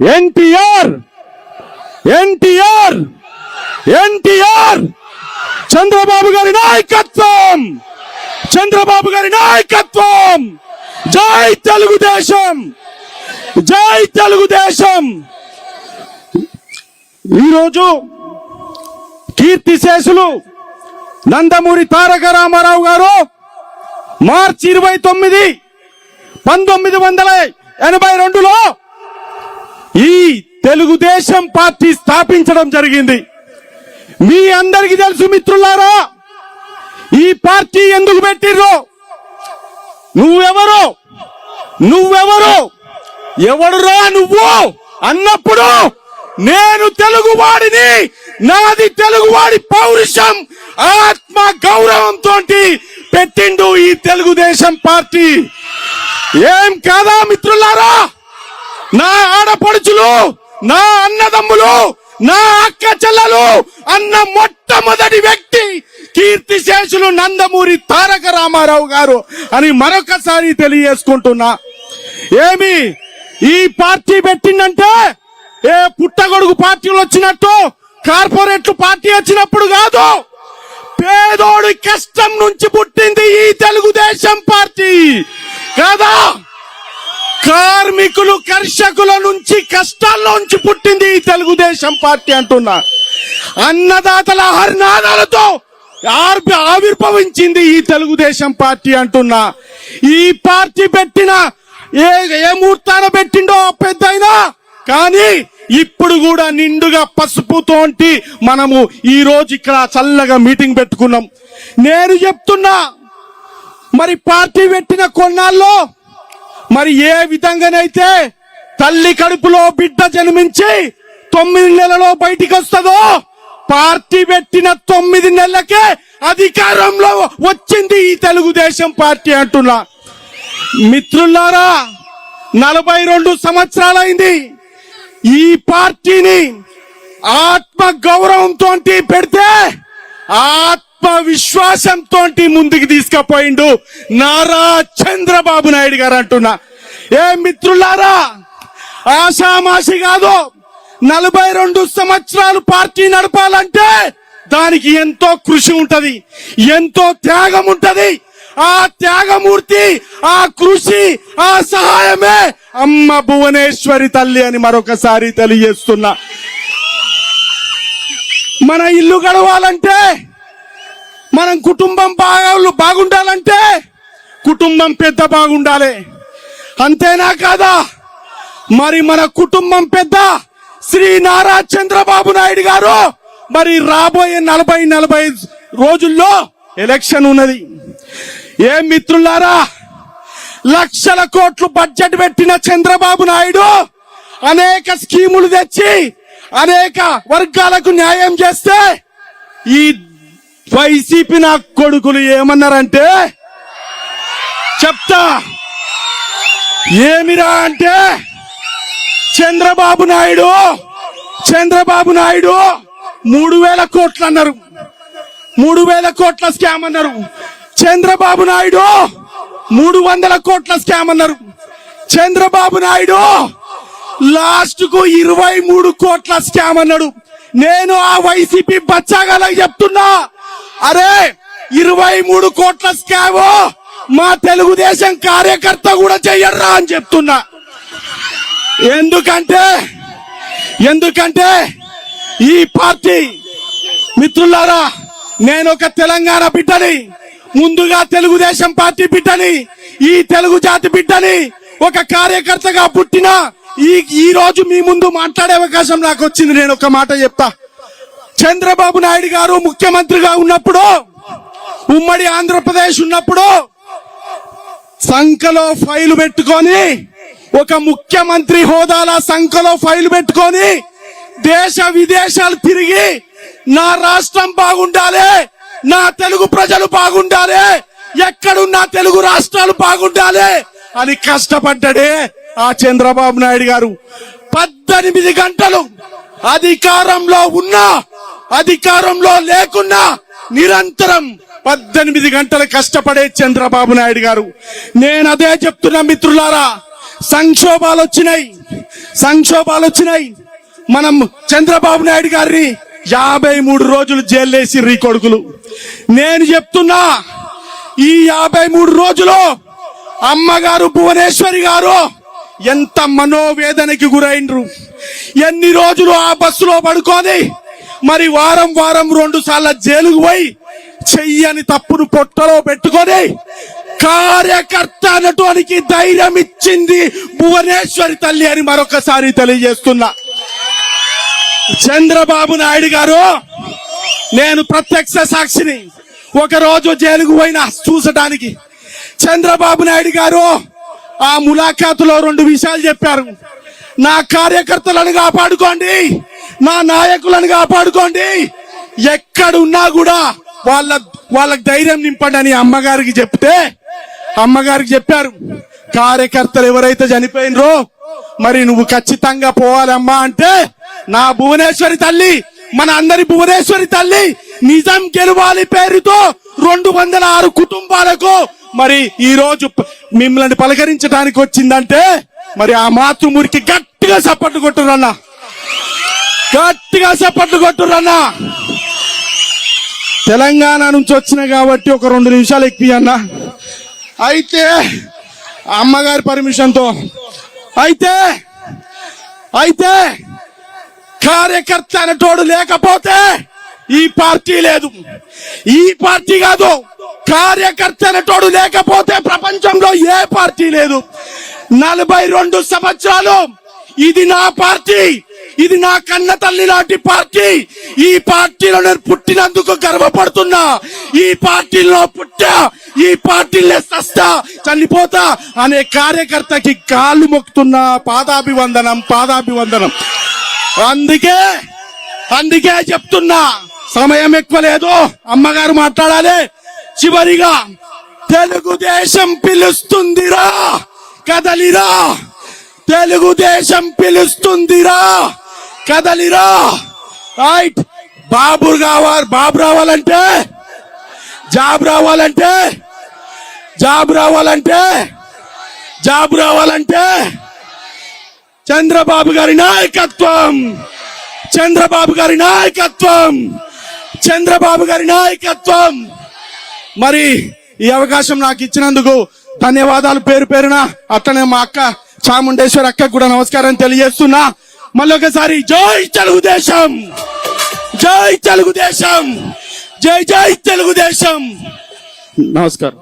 ఎన్టీఆర్! ఎన్టీఆర్! ఎన్టీఆర్! చంద్రబాబు గారి నాయకత్వం! చంద్రబాబు గారి నాయకత్వం! జై తెలుగుదేశం! జై తెలుగుదేశం! ఈరోజు కీర్తిశేషులు నందమూరి తారక రామారావు గారు మార్చి ఇరవై తొమ్మిది పంతొమ్మిది వందల ఎనభై రెండులో దేశం పార్టీ స్థాపించడం జరిగింది. మీ అందరికీ తెలుసు మిత్రులారా ఈ పార్టీ ఎందుకు పెట్టిర్రు? నువ్వెవరు? నువ్వెవరు? ఎవడురా నువ్వు? అన్నప్పుడు నేను తెలుగువాడిని నాది తెలుగువాడి పౌరుషం ఆత్మ గౌరవంతో పెట్టిండు ఈ తెలుగుదేశం పార్టీ. ఏం కాదా మిత్రులారా? నా ఆడపడుచులు నా అన్నదమ్ములు నా అక్క చెల్లెలు అన్న మొట్టమొదటి వ్యక్తి కీర్తిశేషులు నందమూరి తారక రామారావు గారు అని మరొకసారి తెలియజేసుకుంటున్నా. ఏమి ఈ పార్టీ పెట్టిందంటే ఏ పుట్టగొడుగు పార్టీలు వచ్చినట్టు కార్పొరేట్లు పార్టీ వచ్చినప్పుడు కాదు. పేదోడి కష్టం నుంచి పుట్టింది ఈ తెలుగుదేశం పార్టీ. కాదా? కార్మికులు కర్షకుల నుంచి కష్టాల్లోంచి పుట్టింది ఈ తెలుగుదేశం పార్టీ అంటున్నా. అన్నదాతల హరినాదాలతో ఆవిర్భవించింది ఈ తెలుగుదేశం పార్టీ అంటున్నా. ఈ పార్టీ పెట్టిన ఏ ఏ ముహూర్తాన పెట్టిండో పెద్దయినా? కానీ ఇప్పుడు కూడా నిండుగా పసుపుతోంటి మనము ఈ రోజు ఇక్కడ చల్లగా మీటింగ్ పెట్టుకున్నాం. నేను చెప్తున్నా మరి పార్టీ పెట్టిన కొన్నాళ్ళలో మరి ఏ విధంగానైతే తల్లి కడుపులో బిడ్డ జన్మించి తొమ్మిది నెలలో బయటికి వస్తుందో పార్టీ పెట్టిన తొమ్మిది నెలలకే అధికారంలో వచ్చింది ఈ తెలుగుదేశం పార్టీ అంటున్నా. మిత్రులారా నలభై రెండు సంవత్సరాలైంది ఈ పార్టీని ఆత్మ గౌరవంతో పెడితే ఆత్మ ఆత్మవిశ్వాసంతో ముందుకు తీసుకుపోయిండు. నారా చంద్రబాబు నాయుడు గారు అంటున్నా. ఏ మిత్రులారా ఆషామాషి కాదు నలభై రెండు సంవత్సరాలు పార్టీ నడపాలంటే దానికి ఎంతో కృషి ఉంటది ఎంతో త్యాగం ఉంటది. ఆ త్యాగమూర్తి ఆ కృషి ఆ సహాయమే అమ్మ భువనేశ్వరి తల్లి అని మరొకసారి తెలియజేస్తున్నా. మన ఇల్లు గడవాలంటే మనం కుటుంబం బాగా బాగుండాలంటే కుటుంబం పెద్ద బాగుండాలి. అంతేనా కాదా? మరి మన కుటుంబం పెద్ద శ్రీ నారా చంద్రబాబు నాయుడు గారు మరి రాబోయే నలభై నలభై రోజుల్లో ఎలక్షన్ ఉన్నది. ఏ మిత్రులారా లక్షల కోట్లు బడ్జెట్ పెట్టిన చంద్రబాబు నాయుడు అనేక స్కీములు తెచ్చి అనేక వర్గాలకు న్యాయం చేస్తే ఈ వైసీపీ నా కొడుకులు ఏమన్నారంటే చెప్తా. ఏమిరా అంటే చంద్రబాబు నాయుడు చంద్రబాబు నాయుడు మూడు వేల కోట్లు అన్నారు. మూడు వేల కోట్ల స్కామ్ అన్నారు. చంద్రబాబు నాయుడు మూడు వందల కోట్ల స్కామ్ అన్నారు. చంద్రబాబు నాయుడు లాస్ట్కు ఇరవై మూడు కోట్ల స్కామ్ అన్నాడు. నేను ఆ వైసీపీ బచ్చాగాలకు చెప్తున్నా. అరే ఇరవై మూడు కోట్ల స్కామ్ మా తెలుగుదేశం కార్యకర్త కూడా చెయ్యర్రా అని చెప్తున్నా. ఎందుకంటే ఎందుకంటే ఈ పార్టీ మిత్రులారా నేను ఒక తెలంగాణ బిడ్డని ముందుగా తెలుగుదేశం పార్టీ బిడ్డని ఈ తెలుగు జాతి బిడ్డని ఒక కార్యకర్తగా పుట్టిన ఈ ఈ రోజు మీ ముందు మాట్లాడే అవకాశం నాకు వచ్చింది. నేను ఒక మాట చెప్తా. చంద్రబాబు నాయుడు గారు ముఖ్యమంత్రిగా ఉన్నప్పుడు ఉమ్మడి ఆంధ్రప్రదేశ్ ఉన్నప్పుడు సంఖలో ఫైలు పెట్టుకొని ఒక ముఖ్యమంత్రి హోదాల సంఖలో ఫైలు పెట్టుకొని దేశ విదేశాలు తిరిగి నా రాష్ట్రం బాగుండాలి నా తెలుగు ప్రజలు బాగుండాలి ఎక్కడున్నా తెలుగు రాష్ట్రాలు బాగుండాలి అని కష్టపడ్డాడే ఆ చంద్రబాబు నాయుడు గారు పద్దెనిమిది గంటలు అధికారంలో ఉన్నా అధికారంలో లేకున్నా నిరంతరం పద్దెనిమిది గంటలు కష్టపడే చంద్రబాబు నాయుడు గారు. నేను అదే చెప్తున్నా మిత్రులారా సంక్షోభాలు వచ్చినాయి సంక్షోభాలు వచ్చినాయి. మనం చంద్రబాబు నాయుడు గారిని యాభై మూడు రోజులు జైల్లేసి రీ కొడుకులు. నేను చెప్తున్నా ఈ యాభై మూడు రోజులు అమ్మగారు భువనేశ్వరి గారు ఎంత మనోవేదనకి గురైండ్రు? ఎన్ని రోజులు ఆ బస్సులో పడుకొని? మరి వారం వారం రెండు సార్లు జైలుకు పోయి చెయ్యని తప్పును పొట్టలో పెట్టుకొని కార్యకర్త అనటానికి ధైర్యం ఇచ్చింది భువనేశ్వరి తల్లి అని మరొకసారి తెలియజేస్తున్నా. చంద్రబాబు నాయుడు గారు నేను ప్రత్యక్ష సాక్షిని. ఒక రోజు జైలుకు పోయిన చూసడానికి చంద్రబాబు నాయుడు గారు ఆ ములాఖాతులో రెండు విషయాలు చెప్పారు. నా కార్యకర్తలను కాపాడుకోండి. నా నాయకులను కాపాడుకోండి. ఎక్కడున్నా కూడా వాళ్ళ వాళ్ళకి ధైర్యం నింపండి అని అమ్మగారికి చెప్తే అమ్మగారికి చెప్పారు. కార్యకర్తలు ఎవరైతే చనిపోయినరో మరి నువ్వు ఖచ్చితంగా పోవాలమ్మా అంటే నా భువనేశ్వరి తల్లి మన అందరి భువనేశ్వరి తల్లి నిజం గెలవాలి పేరుతో రెండు వందల ఆరు కుటుంబాలకు మరి ఈ రోజు మిమ్మల్ని పలకరించడానికి వచ్చిందంటే మరి ఆ మాతృమూరికి గట్టిగా సప్పట్లు కొట్టురన్నా. గట్టిగా సప్పట్లు కొట్టురన్నా. తెలంగాణ నుంచి వచ్చిన కాబట్టి ఒక రెండు నిమిషాలు ఎక్కువ అన్న. అయితే అమ్మగారి పర్మిషన్తో. అయితే అయితే కార్యకర్త అనేటోడు లేకపోతే ఈ పార్టీ లేదు. ఈ పార్టీ కాదు. కార్యకర్త అనేటోడు లేకపోతే ప్రపంచంలో ఏ పార్టీ లేదు. నలభై రెండు సంవత్సరాలు ఇది నా పార్టీ ఇది నా కన్న తల్లి లాంటి పార్టీ. ఈ పార్టీలో నేను పుట్టినందుకు గర్వపడుతున్నా. ఈ పార్టీలో పుట్టా ఈ పార్టీలో సస్తా చనిపోతా అనే కార్యకర్తకి కాళ్ళు మొక్కుతున్నా పాదాభివందనం పాదాభివందనం. అందుకే అందుకే చెప్తున్నా సమయం ఎక్కువ లేదు. అమ్మగారు మాట్లాడాలి. చివరిగా తెలుగుదేశం పిలుస్తుందిరా. కదలిరా. తెలుగుదేశం పిలుస్తుందిరా. కదలిరా. రైట్. బాబు కావాలి బాబు రావాలంటే? జాబ్ రావాలంటే? జాబ్ రావాలంటే? జాబ్ రావాలంటే? చంద్రబాబు గారి నాయకత్వం. చంద్రబాబు గారి నాయకత్వం. చంద్రబాబు గారి నాయకత్వం. మరి ఈ అవకాశం నాకు ఇచ్చినందుకు ధన్యవాదాలు పేరు పేరున అట్లనే మా అక్క చాముండేశ్వరి అక్క కూడా నమస్కారం తెలియజేస్తున్నా. మళ్ళీ ఒకసారి జై తెలుగుదేశం! జై తెలుగుదేశం! జై జై తెలుగుదేశం! నమస్కారం.